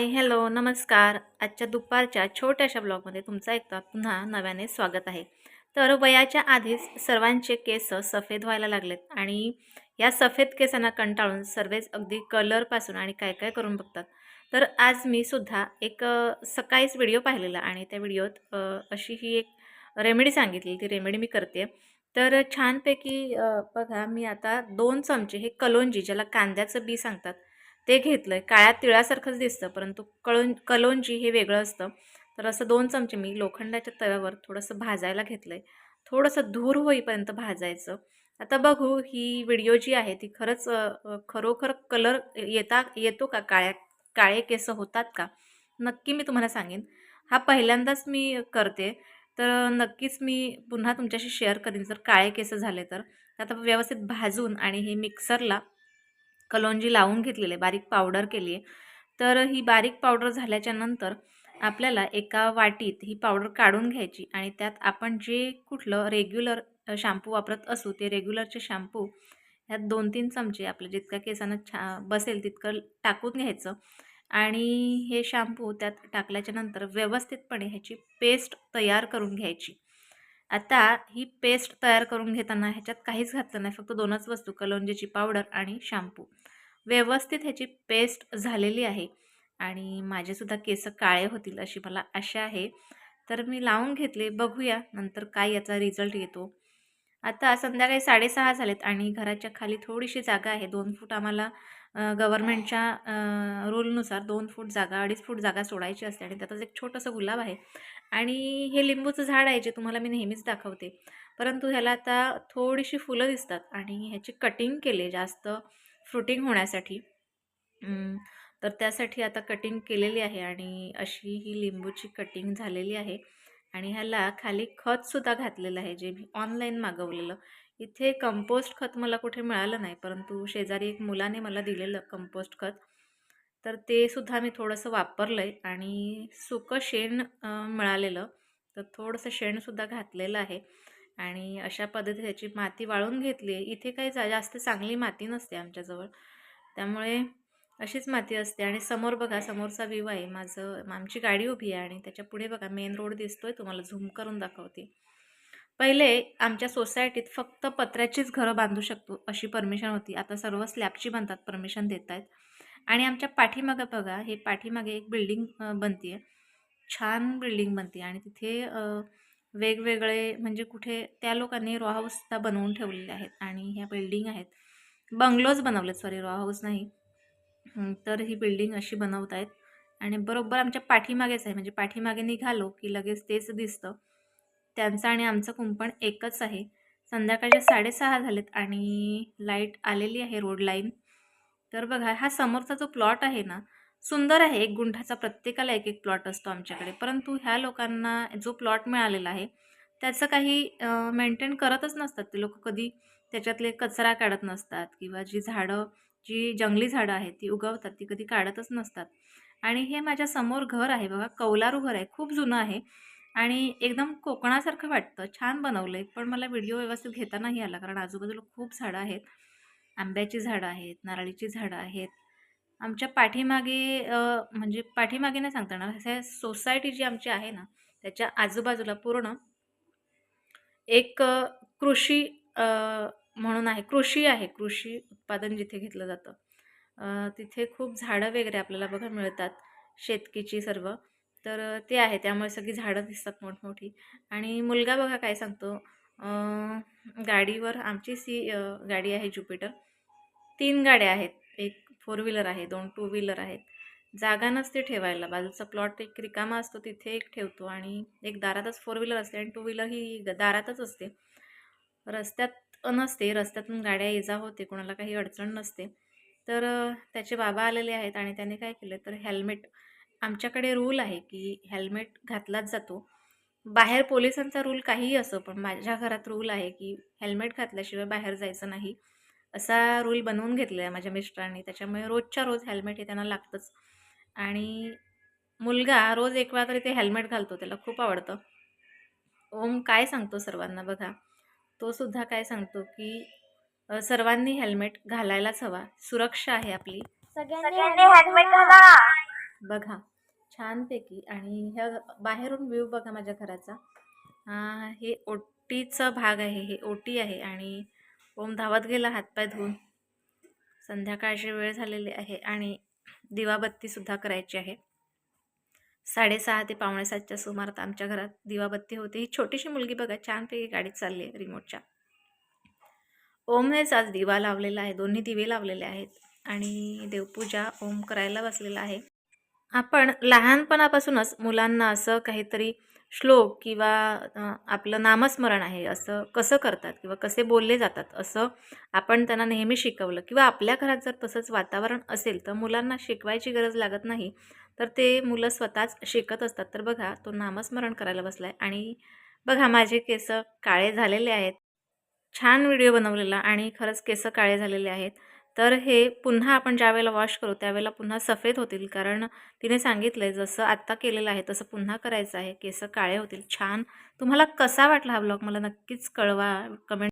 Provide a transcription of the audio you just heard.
Hi hello नमस्कार. आजच्या दुपारच्या छोट्याशा ब्लॉगमध्ये तुमचं एकदा पुन्हा नव्याने स्वागत आहे. तर वयाच्या आधीच सर्वांचे केस सफेद व्हायला लागलेत आणि या सफेद केसांना कंटाळून सर्वच अगदी कलरपासून आणि काय काय करून बघतात. तर आज मी सुद्धा एक सकाळीच व्हिडिओ पाहिलेला आणि त्या व्हिडिओत अशी ही एक रेमेडी सांगितली. ती रेमेडी मी करते तर छानपैकी बघा मी आता दोन चमचे हे कलोंजी ज्याला कांद्याचं बी सांगतात ते घेतलं आहे काळ्या तिळासारखंच दिसतं परंतु कळून कलोंजी हे वेगळं असतं. तर असं दोन चमचे मी लोखंडाच्या तव्यावर थोडंसं भाजायला घेतलं आहे थोडंसं धूर होईपर्यंत भाजायचं. आता बघू ही व्हिडिओ जी आहे ती खरंच खरोखर कलर येता येतो का? काळ्या काळे केस होतात का? नक्की मी तुम्हाला सांगेन. हा पहिल्यांदाच मी करते. तर नक्कीच मी पुन्हा तुमच्याशी शेअर करीन. जर काळे केस झाले तर. आता व्यवस्थित भाजून आणि हे मिक्सरला कलोंजी लावून घेतलेली आहे बारीक पावडर केली आहे. तर ही बारीक पावडर झाल्याच्यानंतर आपल्याला एका वाटीत ही पावडर काढून घ्यायची आणि त्यात आपण जे कुठलं रेग्युलर शॅम्पू वापरत असू ते रेग्युलरचे शॅम्पू ह्यात दोन तीन चमचे आपल्या जितक्या केसांना छा बसेल तितकं टाकून घ्यायचं. आणि हे शॅम्पू त्यात टाकल्याच्या नंतर व्यवस्थितपणे ह्याची पेस्ट तयार करून घ्यायची. आता ही पेस्ट तयार करून घेताना ह्याच्यात काहीच घातलं नाही फक्त दोनच वस्तू कलोंजीची पावडर आणि शॅम्पू व्यवस्थित ह्याची पेस्ट झालेली आहे आणि माझेसुद्धा केस काळे होतील अशी मला आशा आहे. तर मी लावून घेतले बघूया नंतर काय याचा रिझल्ट येतो. आता संध्याकाळी साडेसहा झालेत आणि घराच्या खाली थोडीशी जागा आहे दोन फूट आम्हाला गव्हर्मेंटच्या रूलनुसार दोन फूट जागा अडीच फूट जागा सोडायची असते आणि त्यातच एक छोटंसं गुलाब आहे. आणि हे लिंबूचं झाड आहे जे तुम्हाला मी नेहमीच दाखवते. परंतु ह्याला आता थोडीशी फुलं दिसतात आणि ह्याची कटिंग केली जास्त फ्रुटिंग होण्यासाठी. तर त्यासाठी आता कटिंग केलेली आहे आणि अशी ही लिंबूची कटिंग झालेली आहे. आणि ह्याला खाली खतसुद्धा घातलेलं आहे जे मी ऑनलाईन मागवलेलं. इथे कंपोस्ट खत मला कुठे मिळालं नाही परंतु शेजारी एक मुलाने मला दिलेलं कंपोस्ट खत. तर ते सुद्धा मी थोडंसं वापरलं आहे आणि सुकं शेण मिळालेलं. तर थोडंसं शेणसुद्धा घातलेलं आहे आणि अशा पद्धतीने त्याची माती वाळून घेतली आहे. इथे काही जा जास्त चांगली माती नसते आमच्याजवळ. त्यामुळे अशीच माती असते आणि समोर बघा समोरचा व्ह्यू आहे. माझं आमची गाडी उभी आहे आणि त्याच्या पुढे बघा मेन रोड दिसतो आहे तुम्हाला झूम करून दाखवते. पहिले आमच्या सोसायटीत फक्त पत्र्याचीच घरं बांधू शकतो अशी परमिशन होती. आता सर्व स्लॅबची बांधतात परमिशन देत आहेत आणि आमच्या पाठीमागं बघा हे पाठीमागे एक बिल्डिंग बनते आहे छान बिल्डिंग बनते आणि तिथे वेगवेगळे म्हणजे कुठे त्या लोकांनी रॉ हाऊससुद्धा बनवून ठेवलेले आहेत आणि ह्या बिल्डिंग आहेत. बंगलोज बनवलेत सॉरी रॉ हाऊस नाही. तर ही बिल्डिंग अशी बनवत आहेत आणि बरोबर आमच्या पाठीमागेच आहे म्हणजे पाठीमागे निघालो की लगेच तेच दिसतं. त्यांचं आणि आमचं कुंपण एकच आहे. संध्याकाळच्या साडेसहा झालेत आणि लाइट आलेली आहे रोड लाईन. तर बघा हा समोरचा जो प्लॉट आहे ना सुंदर आहे. एक गुंठाचा प्रत्येकाला एक एक प्लॉट असतो आमच्याकडे. परंतु ह्या लोकांना जो प्लॉट मिळालेला आहे त्याचं काही मेंटेन करतच नसतात. ते लोक कधी त्याच्यातले कचरा काढत नसतात किंवा जी झाडं जी जंगली झाडं आहेत ती उगवतात ती कधी काढतच नसतात. आणि हे माझ्यासमोर घर आहे बघा कौलारू घर आहे. खूप जुनं आहे आणि एकदम कोकणासारखं वाटतं. छान बनवलं आहे पण मला व्हिडिओ व्यवस्थित घेता नाही आला कारण आजूबाजूला खूप झाडं आहेत. आंब्याची झाडं आहेत नारळीची झाडं आहेत. आमच्या पाठीमागे म्हणजे पाठीमागे नाही सांगता येणार असे सोसायटी जी आमची आहे ना त्याच्या आजूबाजूला पूर्ण एक कृषी म्हणून आहे कृषी आहे कृषी उत्पादन जिथे घेतलं जातं. तिथे खूप झाडं वगैरे आपल्याला बघा मिळतात शेतकीची सर्व. तर ते आहे त्यामुळे सगळी झाडं दिसतात मोठमोठी. आणि मुलगा बघा काय सांगतो गाडीवर आमची सी गाडी आहे ज्युपिटर. तीन गाड्या आहेत. एक फोर व्हीलर आहे दोन टू व्हीलर आहेत. जागा नसते ठेवायला. बाजूचा प्लॉट एक रिकामा असतो तिथे एक ठेवतो आणि एक दारातच फोर व्हीलर असते आणि टू व्हीलर ही दारातच असते. रस्त्यात नसते. रस्त्यातून गाड्या ये जा होते. कोणाला काही अडचण नसते. तर त्याचे बाबा आलेले आहेत आणि त्याने काय केलं? तर हेल्मेट. आमच्याकडे रूल आहे की हेल्मेट घातलाच जातो. बाहेर पोलिसांचा रूल काहीही असो पण माझ्या घरात रूल आहे की हेल्मेट घातल्याशिवाय बाहेर जायचं नाही. असा रूल बनवून घेतलेला आहे माझ्या मिस्टरांनी. त्याच्यामुळे रोजच्या रोज हेल्मेट हे त्यांना लागतंच. आणि मुलगा रोज एक वेळा तरी ते हेल्मेट घालतो त्याला खूप आवडतं. ओम काय सांगतो सर्वांना बघा. तो सुद्धा काय सांगतो की सर्वांनी हेल्मेट घालायलाच हवा. सुरक्षा आहे आपली. सगळ्यांनी हेल्मेट घाला. बघा. छानपैकी. आणि ह्या बाहेरून व्ह्यू बघा माझ्या घराचा. हे ओटीचं भाग आहे हे ओटी आहे आणि ओम धावत गेला हातपाय धुवून. संध्याकाळची वेळ झालेली आहे आणि दिवाबत्तीसुद्धा करायची आहे. साडेसहा ते पावणे सातच्या सुमारात आमच्या घरात दिवाबत्ती होती. ही छोटीशी मुलगी बघा छानपैकी गाडीत चालली आहे रिमोटच्या ओमनेच आज दिवा लावलेला आहे दोन्ही दिवे लावलेले आहेत. आणि देवपूजा ओम करायला बसलेला आहे. आपण लहानपणापासूनच मुलांना असं काहीतरी श्लोक किंवा आपलं नामस्मरण आहे असं कसं करतात किंवा कसे बोलले जातात असं आपण त्यांना नेहमी शिकवलं. किंवा आपल्या घरात जर तसंच वातावरण असेल तर मुलांना शिकवायची गरज लागत नाही. तर ते मुलं स्वतःच शिकत असतात. तर बघा तो नामस्मरण करायला बसला आहे आणि बघा माझे केस काळे झालेले आहेत. छान व्हिडिओ बनवलेला आणि खरंच केस काळे झालेले आहेत. तर हे पुन्हा आपण ज्यावेळेला वॉश करू त्यावेळेला पुन्हा सफेद होतील. कारण तिने सांगितलं आहे जसं आत्ता केलेलं आहे तसं पुन्हा करायचं आहे. केस काळे होतील. छान. तुम्हाला कसा वाटला हा ब्लॉग मला नक्कीच कळवा. कमेंट